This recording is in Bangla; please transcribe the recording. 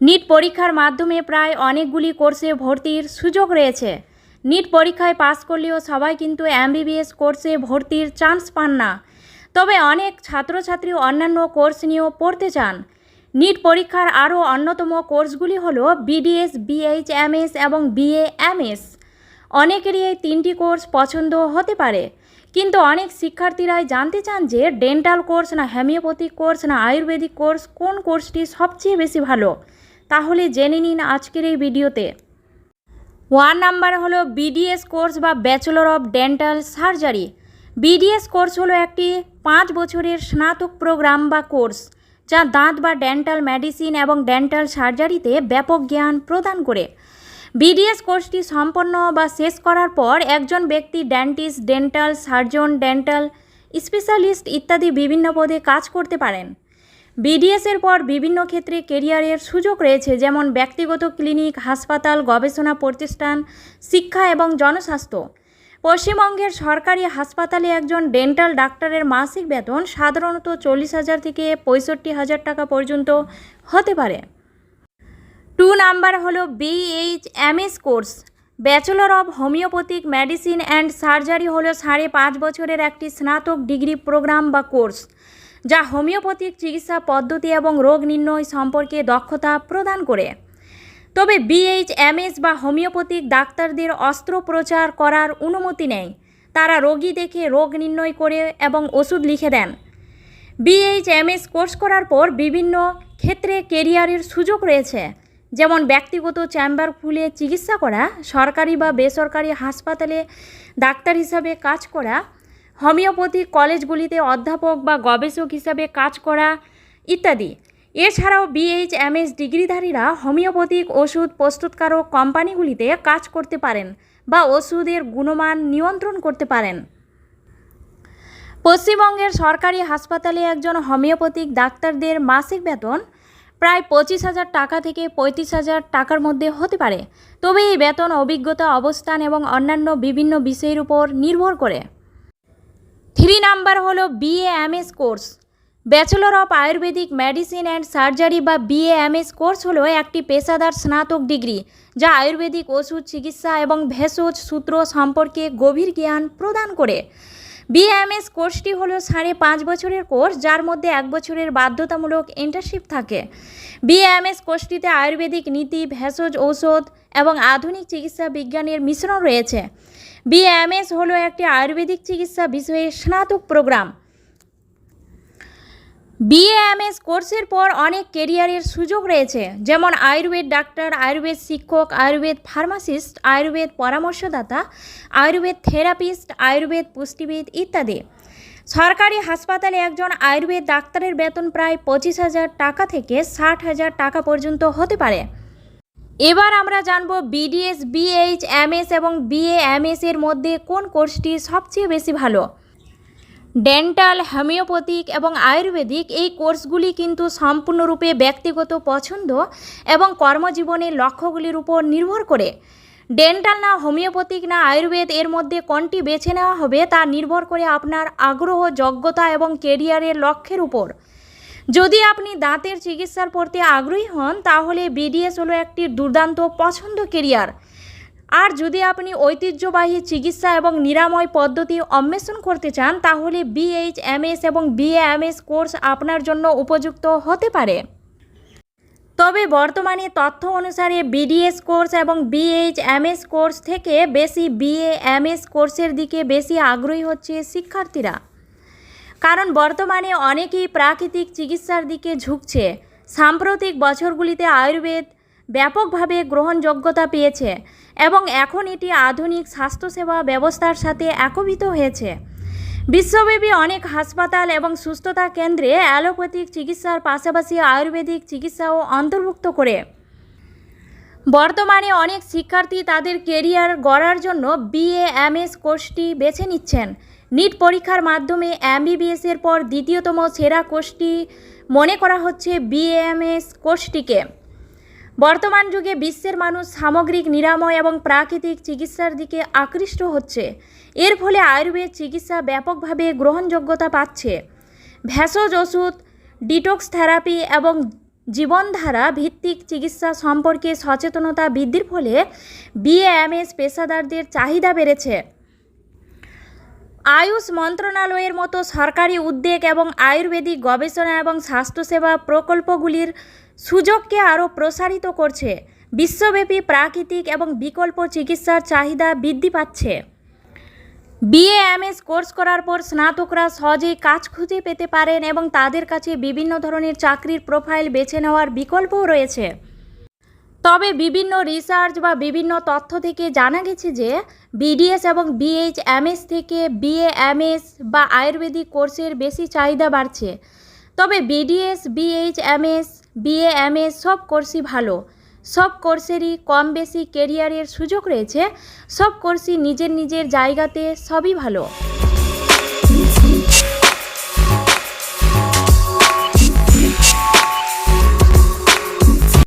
নিট পরীক্ষার মাধ্যমে প্রায় অনেকগুলি কোর্সে ভর্তির সুযোগ রয়েছে। নিট পরীক্ষায় পাস করলেও সবাই কিন্তু এমবিবিএস কোর্সে ভর্তির চান্স পান না। তবে অনেক ছাত্রছাত্রী অন্যান্য কোর্স নিয়েও পড়তে চান। নিট পরীক্ষার আরও অন্যতম কোর্সগুলি হলো বিডিএস বিএইচএমএস এবং বিএএমএস অনেকেরই এই তিনটি কোর্স পছন্দ হতে পারে। কিন্তু অনেক শিক্ষার্থীরাই জানতে চান যে ডেন্টাল কোর্স না হোমিওপ্যাথিক কোর্স না আয়ুর্বেদিক কোর্স কোন কোর্সটি সবচেয়ে বেশি ভালো। তাহলে জেনে নিন আজকের এই ভিডিওতে। ওয়ান নাম্বার হলো বিডিএস কোর্স বা bachelor of dental surgery. BDS course হলো একটি পাঁচ বছরের স্নাতক প্রোগ্রাম বা কোর্স, যা দাঁত বা ডেন্টাল মেডিসিন এবং ডেন্টাল সার্জারিতে ব্যাপক জ্ঞান প্রদান করে। বিডিএস কোর্সটি সম্পন্ন বা শেষ করার পর একজন ব্যক্তি dentist, dental surgeon, dental specialist ইত্যাদি বিভিন্ন পদে কাজ করতে পারেন। বিডিএসের পর বিভিন্ন ক্ষেত্রে কেরিয়ারের সুযোগ রয়েছে, যেমন ব্যক্তিগত ক্লিনিক, হাসপাতাল, গবেষণা প্রতিষ্ঠান, শিক্ষা এবং জনস্বাস্থ্য। পশ্চিমবঙ্গের সরকারি হাসপাতালে একজন ডেন্টাল ডাক্তারের মাসিক বেতন সাধারণত চল্লিশ হাজার থেকে পঁয়ষট্টি হাজার টাকা পর্যন্ত হতে পারে। টু নাম্বার হলো BHMS course. Bachelor of homeopathic medicine and surgery হলো সাড়ে পাঁচ বছরের একটি স্নাতক ডিগ্রি প্রোগ্রাম বা কোর্স। যা হোমিওপ্যাথিক চিকিৎসা পদ্ধতি এবং রোগ নির্ণয় সম্পর্কে দক্ষতা প্রদান করে। তবে বিএইচএমএস বা হোমিওপ্যাথিক ডাক্তারদের অস্ত্রোপচার করার অনুমতি নেই। তারা রোগী দেখে রোগ নির্ণয় করে এবং ওষুধ লিখে দেন। বিএইচএমএস কোর্স করার পর বিভিন্ন ক্ষেত্রে কেরিয়ারের সুযোগ রয়েছে। যেমন ব্যক্তিগত চেম্বার খুলে চিকিৎসা করা, সরকারি বা বেসরকারি হাসপাতালে ডাক্তার হিসাবে কাজ করা হোমিওপ্যাথিক কলেজগুলিতে অধ্যাপক বা গবেষক হিসাবে কাজ করা ইত্যাদি। এছাড়াও বিএইচএমএস ডিগ্রিধারীরা হোমিওপ্যাথিক ওষুধ প্রস্তুতকারক কোম্পানিগুলিতে কাজ করতে পারেন বা ওষুধের গুণমান নিয়ন্ত্রণ করতে পারেন। পশ্চিমবঙ্গের সরকারি হাসপাতালে একজন হোমিওপ্যাথিক ডাক্তারদের মাসিক বেতন প্রায় পঁচিশ হাজার টাকা থেকে পঁয়ত্রিশ হাজার টাকার মধ্যে হতে পারে। তবে এই বেতন অভিজ্ঞতা অবস্থান এবং অন্যান্য বিভিন্ন বিষয়ের উপর নির্ভর করে। থ্রি নাম্বার হলো BAMS course. Bachelor of ayurvedic medicine and surgery বা বিএএমএস কোর্স হলো একটি পেশাদার স্নাতক ডিগ্রি, যা আয়ুর্বেদিক ওষুধ, চিকিৎসা এবং ভেষজ সূত্র সম্পর্কে গভীর জ্ঞান প্রদান করে। বিএএমএস কোর্সটি হলো সাড়ে পাঁচ বছরের কোর্স, যার মধ্যে এক বছরের বাধ্যতামূলক ইন্টার্নশিপ থাকে। বিএএমএস কোর্সটিতে আয়ুর্বেদিক নীতি, ভেষজ ঔষধ এবং আধুনিক চিকিৎসা বিজ্ঞানের মিশ্রণ রয়েছে। বিএমএস হলো একটি আয়ুর্বেদিক চিকিৎসা বিষয়ে স্নাতক প্রোগ্রাম বিএএমএস কোর্সের পর অনেক কেরিয়ারের সুযোগ রয়েছে, যেমন আয়ুর্বেদ ডাক্তার, আয়ুর্বেদ শিক্ষক, আয়ুর্বেদ ফার্মাসিস্ট আয়ুর্বেদ পরামর্শদাতা, আয়ুর্বেদ থেরাপিস্ট আয়ুর্বেদ পুষ্টিবিদ ইত্যাদি। সরকারি হাসপাতালে একজন আয়ুর্বেদ ডাক্তারের বেতন প্রায় পঁচিশ হাজার টাকা থেকে ষাট হাজার টাকা পর্যন্ত হতে পারে। এবার আমরা জানব বিডিএস বিএইচ এমএস এবং বিএএমএস এর মধ্যে কোন কোর্সটি সবচেয়ে বেশি ভালো? ডেন্টাল, হোমিওপ্যাথিক এবং আয়ুর্বেদিক এই কোর্সগুলি কিন্তু সম্পূর্ণরূপে ব্যক্তিগত পছন্দ এবং কর্মজীবনের লক্ষ্যগুলির উপর নির্ভর করে। ডেন্টাল না হোমিওপ্যাথিক না আয়ুর্বেদ এর মধ্যে কোনটি বেছে নেওয়া হবে তা নির্ভর করে আপনার আগ্রহ, যোগ্যতা এবং কেরিয়ারের লক্ষ্যের উপর। যদি আপনি দাঁতের চিকিৎসার প্রতি আগ্রহী হন, তাহলে বিডিএস হলো একটি দুর্দান্ত পছন্দ কেরিয়ার। আর যদি আপনি ঐতিহ্যবাহী চিকিৎসা এবং নিরাময় পদ্ধতি অন্বেষণ করতে চান, তাহলে বিএইচ বিএইচএমএস এবং বিএএমএস কোর্স আপনার জন্য উপযুক্ত হতে পারে। তবে বর্তমানে তথ্য অনুসারে বিডিএস কোর্স এবং বিএইচ বিএইচএমএস কোর্স থেকে বেশি বিএএমএস কোর্সের দিকে বেশি আগ্রহী হচ্ছে শিক্ষার্থীরা। কারণ বর্তমানে অনেকেই প্রাকৃতিক চিকিৎসার দিকে ঝুঁকছে। সাম্প্রতিক বছরগুলিতে আয়ুর্বেদ ব্যাপকভাবে গ্রহণযোগ্যতা পেয়েছে এবং এখন এটি আধুনিক স্বাস্থ্যসেবা ব্যবস্থার সাথে একীভূত হয়েছে। বিশ্বব্যাপী অনেক হাসপাতাল এবং সুস্থতা কেন্দ্রে অ্যালোপ্যাথিক চিকিৎসার পাশাপাশি আয়ুর্বেদিক চিকিৎসাও অন্তর্ভুক্ত করে। বর্তমানে অনেক শিক্ষার্থী তাদের কেরিয়ার গড়ার জন্য বিএএমএস কোর্সটি বেছে নিচ্ছেন। নিট পরীক্ষার মাধ্যমে এমবিবিএস এর পর দ্বিতীয়তম সেরা কোর্সটি মনে করা হচ্ছে বিএমএস কোর্সটিকে বর্তমান যুগে বিশ্বের মানুষ সামগ্রিক নিরাময় এবং প্রাকৃতিক চিকিৎসার দিকে আকৃষ্ট হচ্ছে। এর ফলে আয়ুর্বেদ চিকিৎসা ব্যাপকভাবে গ্রহণযোগ্যতা পাচ্ছে। ভেষজ ওষুধ, ডিটক্স থেরাপি এবং জীবনধারা ভিত্তিক চিকিৎসা সম্পর্কে সচেতনতা বৃদ্ধির ফলে বিএএমএস পেশাদারদের চাহিদা বেড়েছে। আয়ুষ মন্ত্রণালয়ের মতো সরকারি উদ্যোগ এবং আয়ুর্বেদিক গবেষণা এবং স্বাস্থ্যসেবা প্রকল্পগুলির সুযোগকে আরও প্রসারিত করছে। বিশ্বব্যাপী প্রাকৃতিক এবং বিকল্প চিকিৎসার চাহিদা বৃদ্ধি পাচ্ছে। বিএএমএস কোর্স করার পর স্নাতকরা সহজেই কাজ খুঁজে পেতে পারেন এবং তাদের কাছে বিভিন্ন ধরনের চাকরির প্রোফাইল বেছে নেওয়ার বিকল্পও রয়েছে। তবে বিভিন্ন রিসার্চ বা বিভিন্ন তথ্য থেকে জানা গেছে যে বিডিএস এবং বিএইচ বিএইচএমএস থেকে বিএ বিএএমএস বা আয়ুর্বেদিক কোর্সের বেশি চাহিদা বাড়ছে। তবে বিডিএস বিএইচএমএস বিএএমএস সব কোর্সই ভালো। সব কোর্সেরই কম বেশি কেরিয়ারের সুযোগ রয়েছে। সব কোর্সই নিজের নিজের জায়গাতে সবই ভালো।